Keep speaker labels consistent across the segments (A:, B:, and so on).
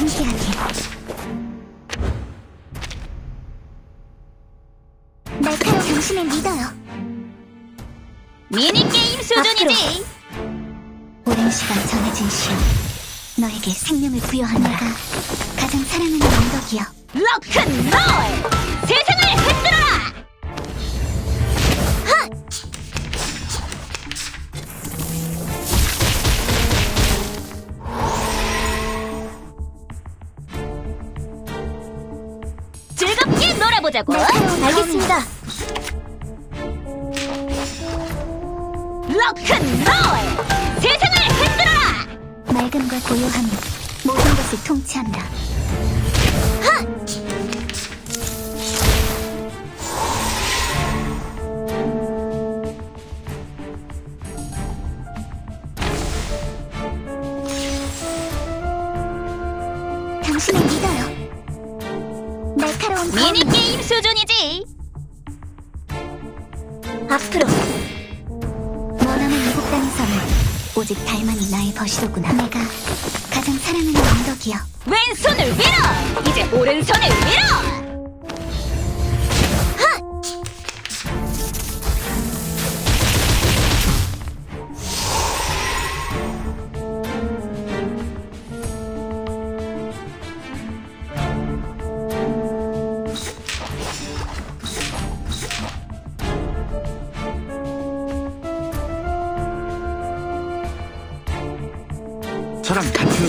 A: 함께하길. 날카로운 당신을 믿어요.
B: 미니게임 수준이지.
A: 오랜 시간 전해진 시험. 너에게 생명을 부여한 내가 가장 사랑하는 언덕이여.
B: 로큰롤! 세상을 흔들어라! 즐겁게 놀아보자고. 알겠습니다. 로큰롤! 세상을 흔들어라!
A: 맑음과 고요함이 모든 것을 통치한다. 앞으로 머나먼 이국 땅에서는 오직 달만이 나의 벗이로구나. 내가 가장 사랑하는 언덕이여.
B: 왼손을 위로! 이제 오른손을 위로!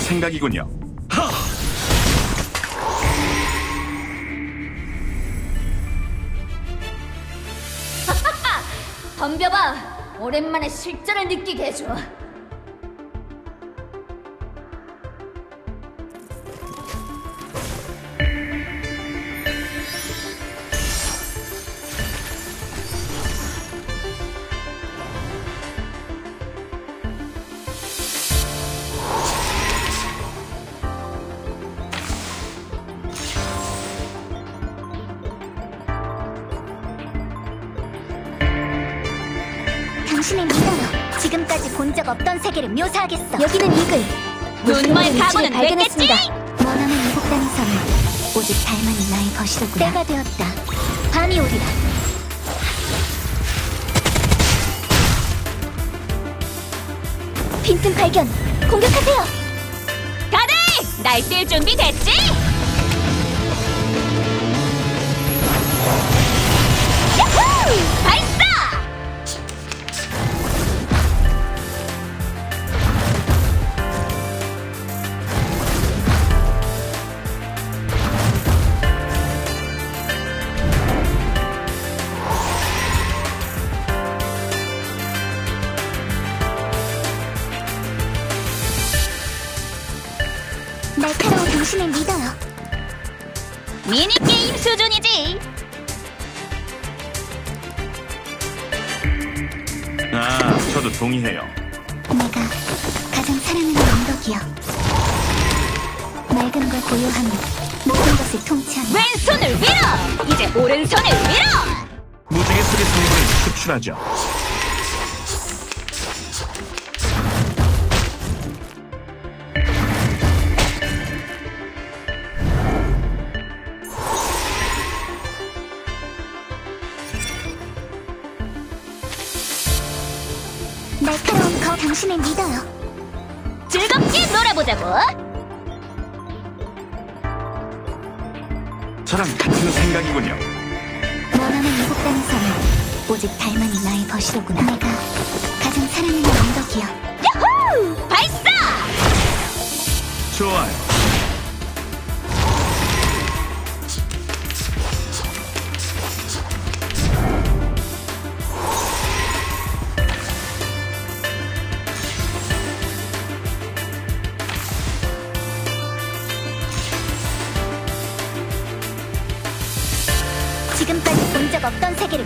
C: 생각이군요.
B: 덤벼봐! 오랜만에 실전을 느끼게 해줘.
A: 당신을 믿어요. 지금까지 본 적 없던 세계를 묘사하겠어. 여기는 이글.
B: 눈멀 각오는 됐겠지?
A: 머나먼 이국 땅에서는 오직 달만이 나의 벗이로구나. 때가 되었다. 밤이 오리라. 빈틈 발견. 공격하세요.
B: 다들 날뛸 준비 됐지? 야호! 발사!
C: 저도 동의해요.
A: 내가 가장 사랑하는 언덕이여. 맑음과 고요함이 모든 것을 통치한다.
B: 왼손을 위로! 이제 오른손을 위로!
C: 무지개 속의 성분을 추출하죠.
A: 믿어요.
B: 즐겁게 놀아보자고.
C: 저랑 같은 생각이군요.
A: 머나먼 이국 땅에서는 오직 달만이 나의 벗이로구나. 내가 가장 사랑하는 언덕이여.
B: 야호! 발사!
C: 좋아요.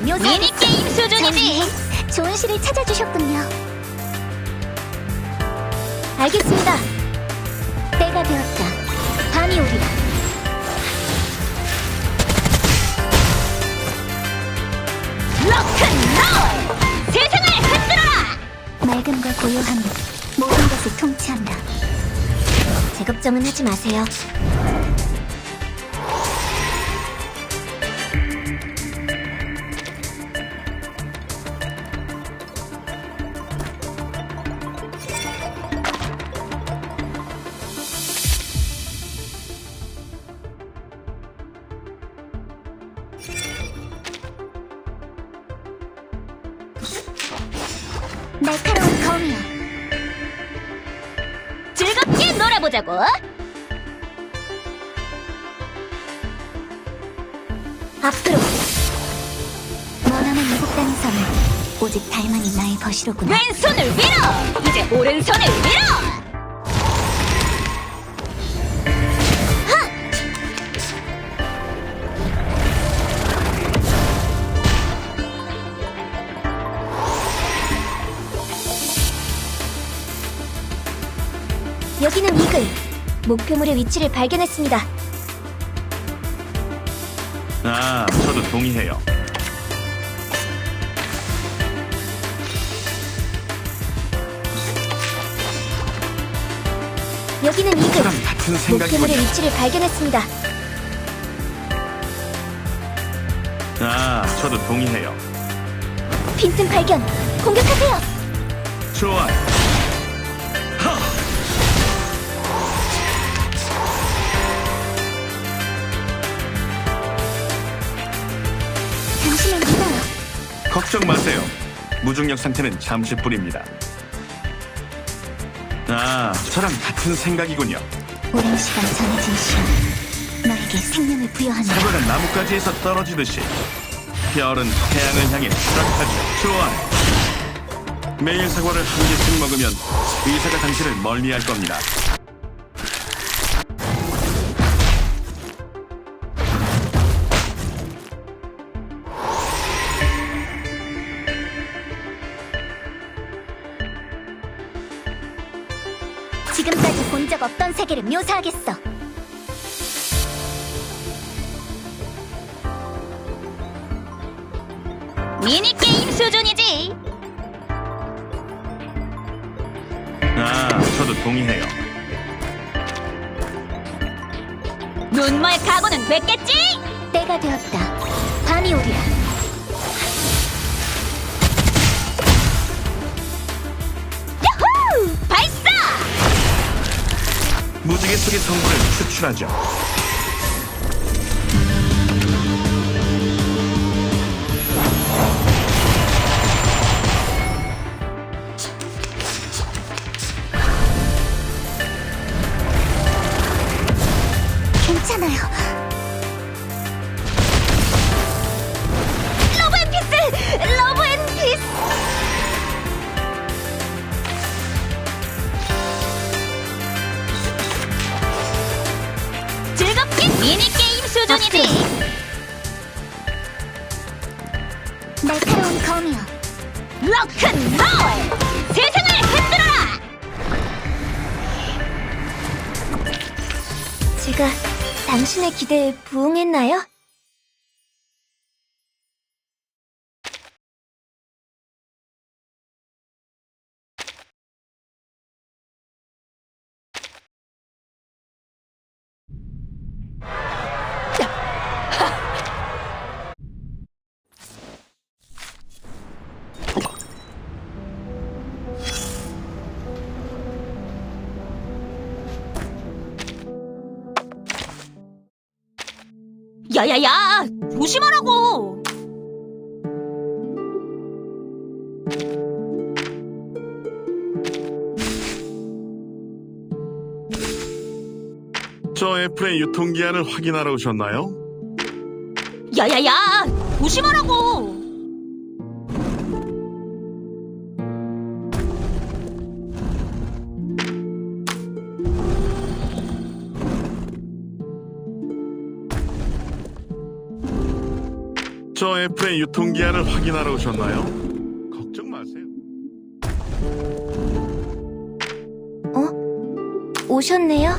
A: 묘사하겠어.
B: 미니게임 수준이지.
A: 참, 좋은 시를 찾아주셨군요. 알겠습니다. 때가 되었다. 밤이 오리라.
B: 로큰롤! 세상을 흔들어라!
A: 맑음과 고요함이 모든 것을 통치한다. 제 걱정은 하지 마세요. 날카로운 검이요.
B: 즐겁게 놀아보자고.
A: 앞으로. 머나먼 이국단의 섬을 오직 달만이 나의 벗이로구나.
B: 왼손을 위로. 이제 오른손을 위로.
A: 여기는 이글. 목표물의 위치를 발견했습니다.
C: 아, 저도 동의해요.
A: 여기는 이글.
C: 저랑 같은
A: 목표물의
C: 생각이군요.
A: 위치를 발견했습니다.
C: 아, 저도 동의해요.
A: 빈틈 발견. 공격하세요.
C: 좋아.
A: 당
C: 걱정 마세요. 무중력 상태는 잠시뿐입니다. 아, 저랑 같은 생각이군요.
A: 오랜 시간 전해진 시험. 너에게 생명을 부여한다.
C: 사과가 나뭇가지에서 떨어지듯이 별은 태양을 향해 추락하죠. 좋아. 매일 사과를 한 개씩 먹으면 의사가 당신을 멀리할 겁니다.
A: 지금까지 본 적 없던 세계를 묘사하겠어.
B: 미니게임 수준이지.
C: 아, 저도 동의해요.
B: 눈멀 각오는 됐겠지?
A: 때가 되었다. 밤이 오리라.
C: 무지개 속의 성분을 추출하죠.
A: 제가 당신의 기대에 부응했나요?
B: 야야야! 조심하라고!
C: 저 애플의 유통기한을 확인하러 오셨나요?
B: 야야야! 조심하라고!
C: 저 애플의 유통기한을 확인하러 오셨나요? 걱정 마세요.
A: 오셨네요?